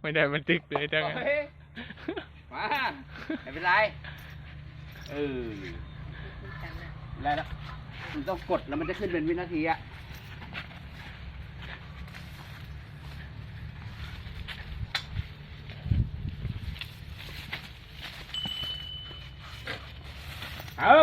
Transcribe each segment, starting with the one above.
ไม่ได้บันทึกเลยจังเฮ้ยมาไม่เป็นไรเออได้แล้วมันต้องกดแล้วมันจะขึ้นเป็นวินาทีอะเอา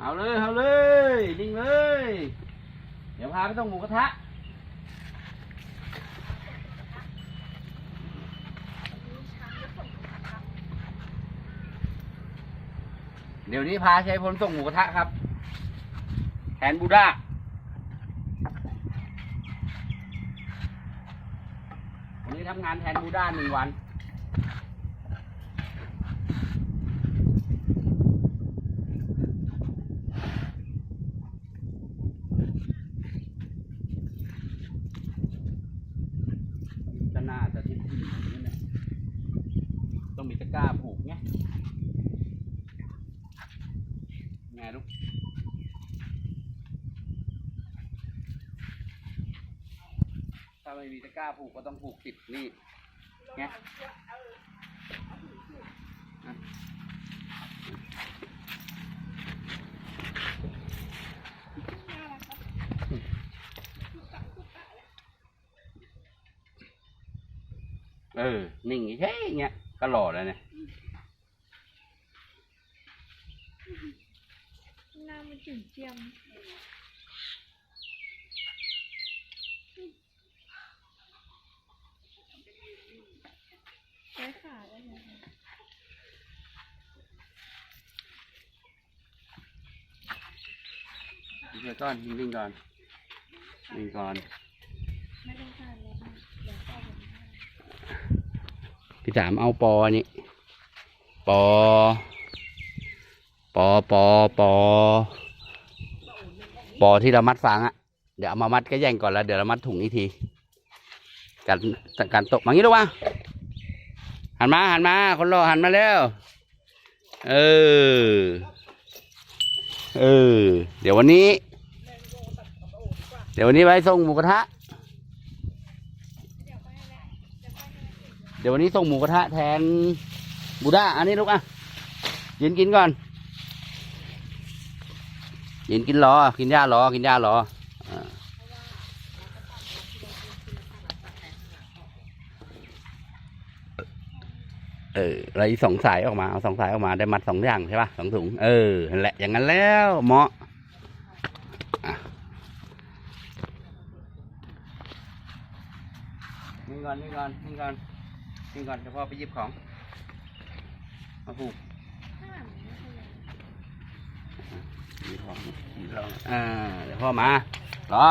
เอาเลยเอาเลยนิ่งเลย เดี๋ยวพาไปต้องหมูกระทะเดี๋ยวนี้พาใช้พลส่งหมูกระทะครับ แทนบูด้าวันนี้ทำงานแทนบูด้าหนึ่งวัน ก็น่าจะที่ที่นี่นะต้องมีตะกร้าผูกไงไงลูกถ้า ไม่มีตะกร้าผูกก็ต้องผูกติดนี่ไงอะเออ นิ่งเฮ้ยเงี้ย ก็หล่อแล้วเนี่ยน้ามันจุ่มเจียมใช้ขาได้ไหม เดี๋ยวก่อนนิ่งก่อนนิ่งก่อนไม่ต้องการเลยค่ะเดี๋ยวก็ผมพี่สามเอาปอนี่ปอ ปอปอปอปอที่เรามัดฟางอะเดี๋ยวเอามามัดก็แย่งก่อนแล้วเดี๋ยวเรามัดถุงอีกทีการการตกมางี้ลูกวะหันมาหันมา คนรอหันมาแล้ว เออ เออ เดี๋ยววันนี้ ดี๋ยววันนี้ไปส่งหมูกระทะ เดี๋ยววันนี้ส่งหมูกระทะแทนบูด้า อันนี้ลูกอะยืนกินก่อนยืนกินรอ กินหญ้ารอ กินหญ้ารออ่าเอออะไรสองสายออกมาเอาสองสายออกมาได้มัดสองอย่างใช่ป่ะสองถุง เออนั่นแหละอย่างนั้นแล้วเหมาะ ก่อนนี่ก่อนนี่ก่อนนี่ก่อนเดี๋ยวพ่อไปหยิบของมาผูกข้างหลังไม่ใช่เลยหยิบของหยิบของอ่าเดี๋ยวพ่อมารอ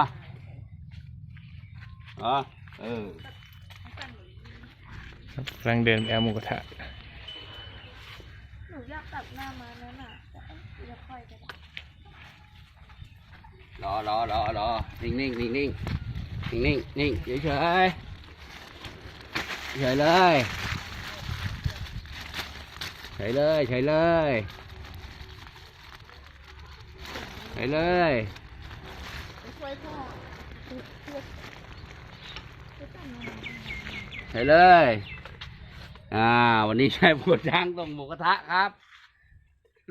รอเออกำลังเดินไปเอาหมูกระทะหนูอยากตัดหน้ามานั่นน่ะแต่เอ้ยเดี๋ยวค่อยก็ได้รอรอรอรอนิ่งนิ่งนิ่งนิ่งนิ่งนิ่งนิ่งเฉยเฉย เฉยเลยเฉยเลยเฉยเลยเฉยเลยช่เฉยเลยอ่าวันนี้ใช้ปวดช้างตรงหมูกระทะครับ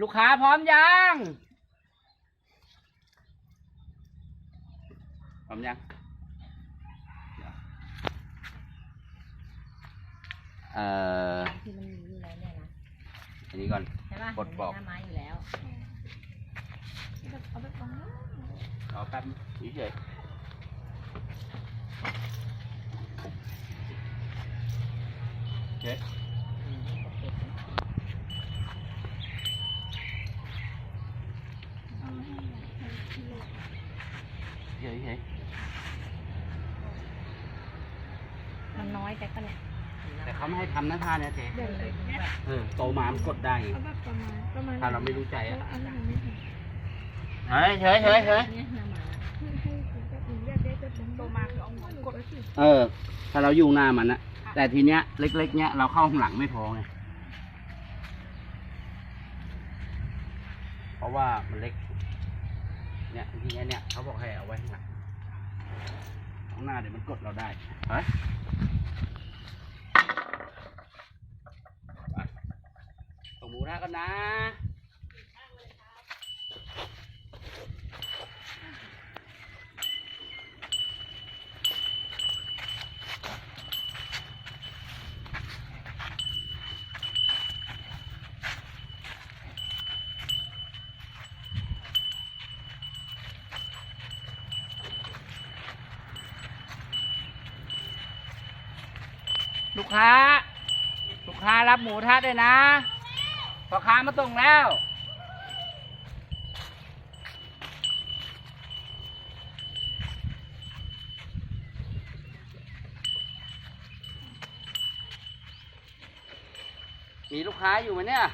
ลูกค้าพร้อมยังพร้อมยัง เอ่อที่มันมีอยู่แล้วเนี่ยนะอันนี้ก่อน ใช่ป่ะกดบอกมันมีหน้าไม้อยู่แล้วแบบเอาแบบตรงนั้นรอแป๊บเฉยๆเฉยเฉยเฉย มันน้อยแต่ก็เนี่ย แต่เขาไม่ให้ทำนะท่าเนี่ยเจ๊เดี๋ยวเลยเออโตมามันกดได้ไงเอาแบบประมาณประมาณถ้าเราไม่รู้ใจอะแล้วอันนั้นไม่เห็นเฮ้ยเฉยเฉยเฉยเนี่ยหน้าไม้ให้ให้แบบหนูอยากได้แบบนั้นโตมาคือเอาหัวกดไว้สิเออ ถ้าเราอยู่หน้ามันนะค่ะแต่ทีเนี้ยเล็ก ๆ เนี้ยเราเข้าข้างหลังไม่พอไงเพราะว่ามันเล็ก เนี่ยทีเนี้ยเนี่ยเขาบอกให้เอาไว้ข้างหลังข้างหน้าเดี๋ยวมันกดเราได้เฮ้ยไป ส่งหมูทะกันนะลูกค้า ลูกค้ารับหมูทะด้วยนะ พอค้ามาตรงแล้ว มีลูกค้าอยู่ไหมเนี่ย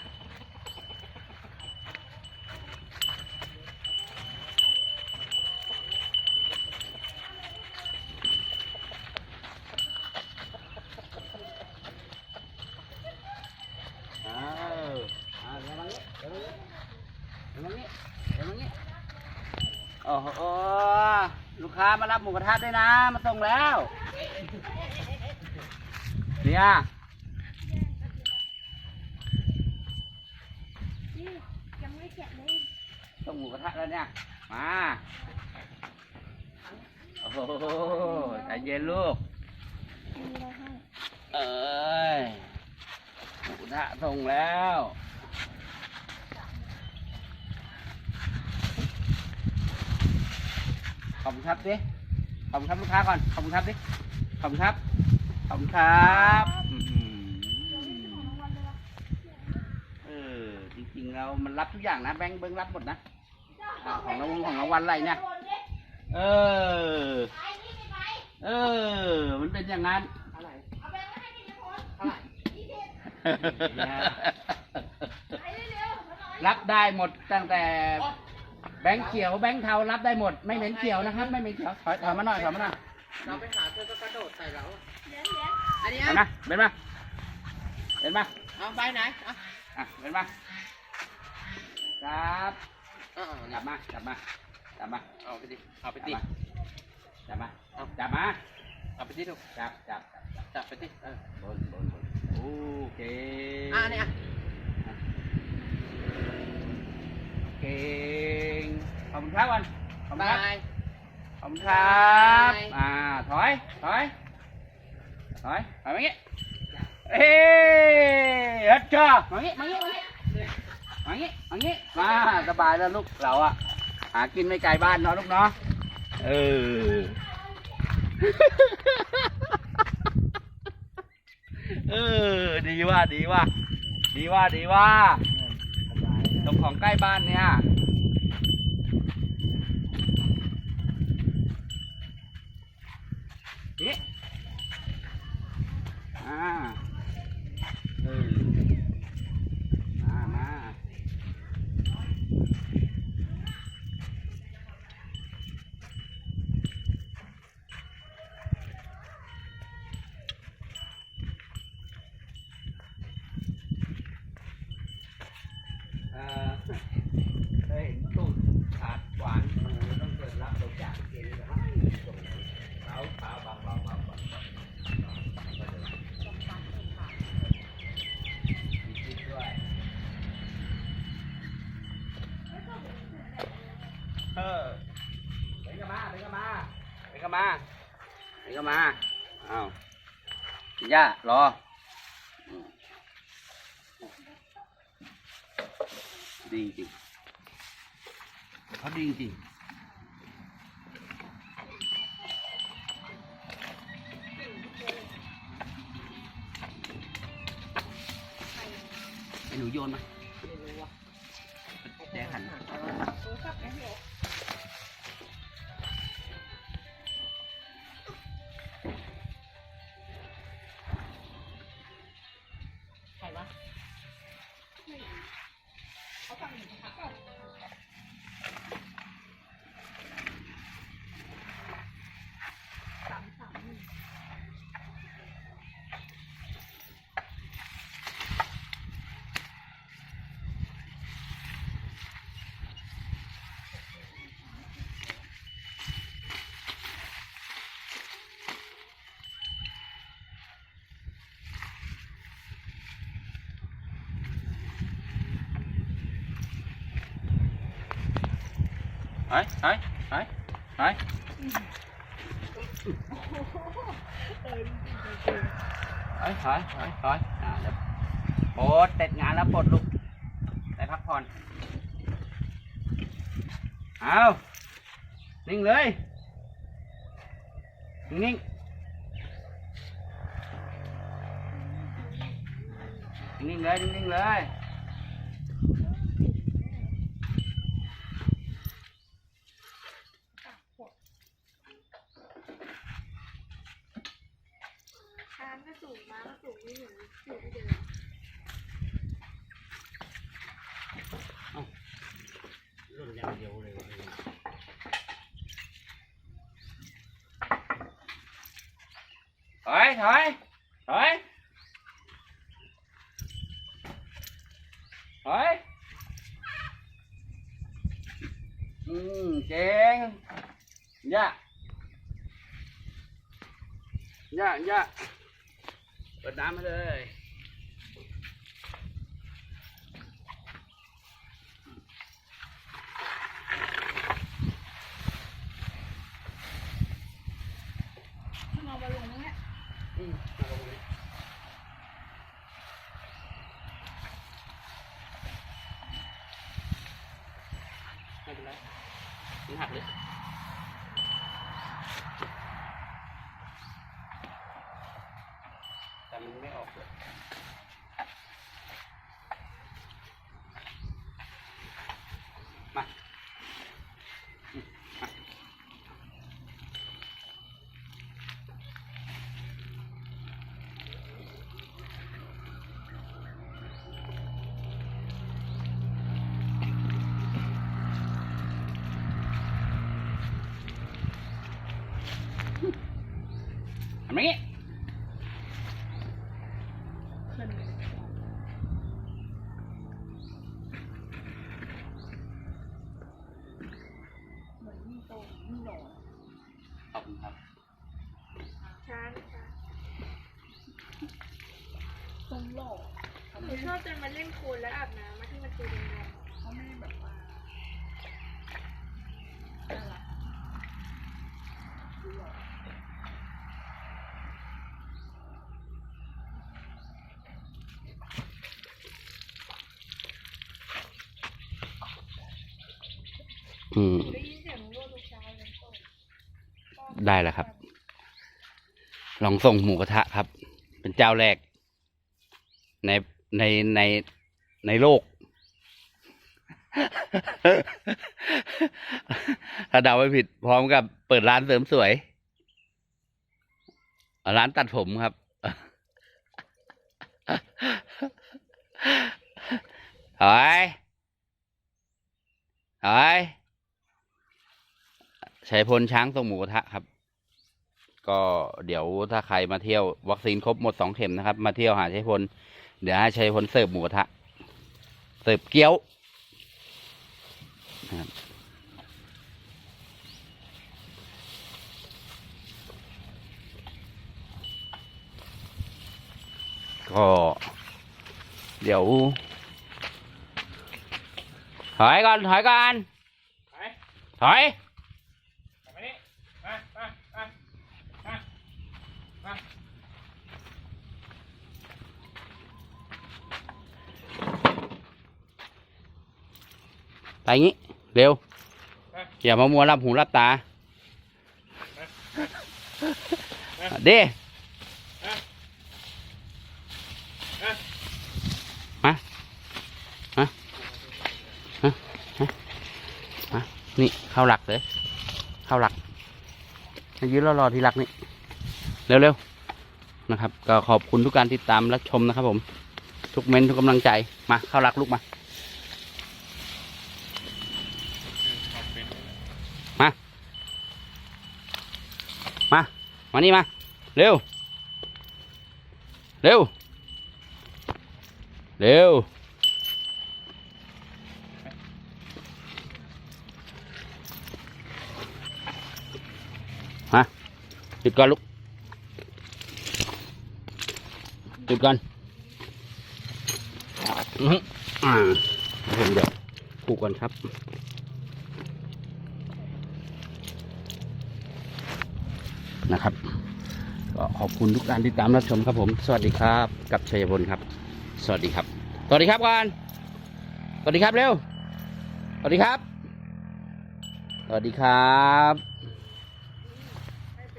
เออเอาเดี๋ยวมางี้เดี๋ยวมางี้เดี๋ยวมางี้ โอ้โหลูกค้ามารับหมูกระทะด้วยนะ มาส่งแล้ว เนี่ยยังไม่แกะเลยส่งหมูกระทะแล้วเนี่ย มา โอ้โหใจเย็นลูก เอ้ยหมูกระทะส่งแล้ว ขอบคุณครับดิขอบคุณครับลูกค้าก่อน ขอบคุณครับดิขอบคุณครับ ขอบคุณครับอื้อหือของรางวัลเลยวะเออจริงๆเรามันรับทุกอย่างนะแบงค์เบิ้งรับหมดนะอ่าของรางวัลของรางวัลอะไรเนี่ย เออ เออ มันเป็นอย่างนั้นเอาแบงค์มาให้กินนะคนยี่สิบไปเร็วๆมาหน่อยรับได้หมดตั้งแต่ แบงค์เขียว แบงค์เทารับได้หมด ไม่เหม็นเขียวนะครับ ไม่เหม็นเขียวถอยถอยมาหน่อยถอยมาหน่อยเราไปหาเธอก็กระโดดใส่เราเหรียญเหรียญอันนี้เห็นไหมเห็นไหมเห็นไหมเอาไปไหนเอาอะเห็นไหมครับเอาเอาจับมาจับมาจับมาเอาไปดิเอาไปจับดิมาจับมาเอาจับมาเอาไปดิถูกจับจับจับจับไปดิเออบนบนบนโอเคอ่าเนี่ยเก่ง ขอบคุณครับวันขอบคุณครับ บาย ขอบคุณครับบายอ่า ถอย ถอย ถอย ถอยมางี้ เอ้ยฮัทจ้ามางี้ มางี้ มางี้ มางี้มางี้ มาสบายแล้วลูกเราอะหากินไม่ไกลบ้านเนาะลูกเนาะ เออ เออ ดีว่า ดีว่า ดีว่า ดีว่าตรงของใกล้บ้านเนี่ยนี่อ่าเออมามาเอ่อเคยเห็นตู้ขาดหวานหมูต้องเปิดรับบริจาคเองนะครับส่งเขาเขาบางบางบางบาง คิดด้วยเออไปกันมาไปกันมาไปกันมาไปกันมาอ้าวพี่ ย่ารออืมดีจริงเขาดีจริงไอ้หนูโยนมาแดงหัน ถอยถอยถอยถอยเออถอยถอยถอยถอยอ่าเดี๋ยวปลดเสร็จงานแล้วปลดลูกได้พักผ่อน เอานิ่งเลย นิ่งนิ่งเลย นิ่งเลย ชานก็สูงม้าก็สูงไม่ถึงสูงไม่ถึง รุ่นอย่างเดียวเลยถอยถอยถอย ถอยอืมเก่งย่าย่าย่าเปิดน้ำมาเลย มันเอามาลงเนี่ย อืมเอาลงเลยไม่เป็นไรมัน หักเลยแต่มันไม่ออกเลยมาอืมมาทำอย่างนี้ ขึ้นเลยเหมือนยิ่งโตยิ่งหล่อ ขอบคุณครับ ชานชาน ทรงหล่อหนูชอบจนมาเล่นโคลนแล้วอาบน้ำมาที่มันตีแดงๆเขาไม่ได้แบบว่าน่ารักดูหล่ออืม ได้ยินเสียงลูกทุกเช้าเลยโตได้แล้วครับ ลองส่งหมูกระทะครับ เป็นเจ้าแรก ในในในในโลก ถ้าเดาไม่ผิด พร้อมกับเปิดร้านเสริมสวย ร้านตัดผมครับ ถอยถอยชัยพลช้างส่งหมูกระทะครับก็เดี๋ยวถ้าใครมาเที่ยววัคซีนครบหมดสองเข็มนะครับ มาเที่ยวหาชัยพล เดี๋ยวให้ชัยพลเสิร์ฟหมูกระทะ เสิร์ฟเกี๊ยวนะครับก็เดี๋ยวถอยก่อนถอยก่อนไปถอย กลับมานี่มามามามามา ไปงี้เร็วอย่ามามัวรับหูรับตาเด้มามามามานี่เข้าหลักเลย เข้าหลักยืนรอรอๆที่หลักนี่ เร็วๆ นะครับ ก็ขอบคุณทุกการติดตามและชมนะครับผม ทุกเม้นทุกกำลังใจ มาเข้าหลักลูกมาเป็น มา มา มานี่มา เร็ว เร็ว เร็วมาหยุดก่อนลูกหยุดก่อนอื้มอ่าเดี๋ยวเดี๋ยวผูกก่อนครับ นะครับก็ขอบคุณทุกการติดตามรับชมครับผม สวัสดีครับ กับชัยพลครับ สวัสดีครับ สวัสดีครับก่อนสวัสดีครับเร็ว สวัสดีครับ สวัสดีครับ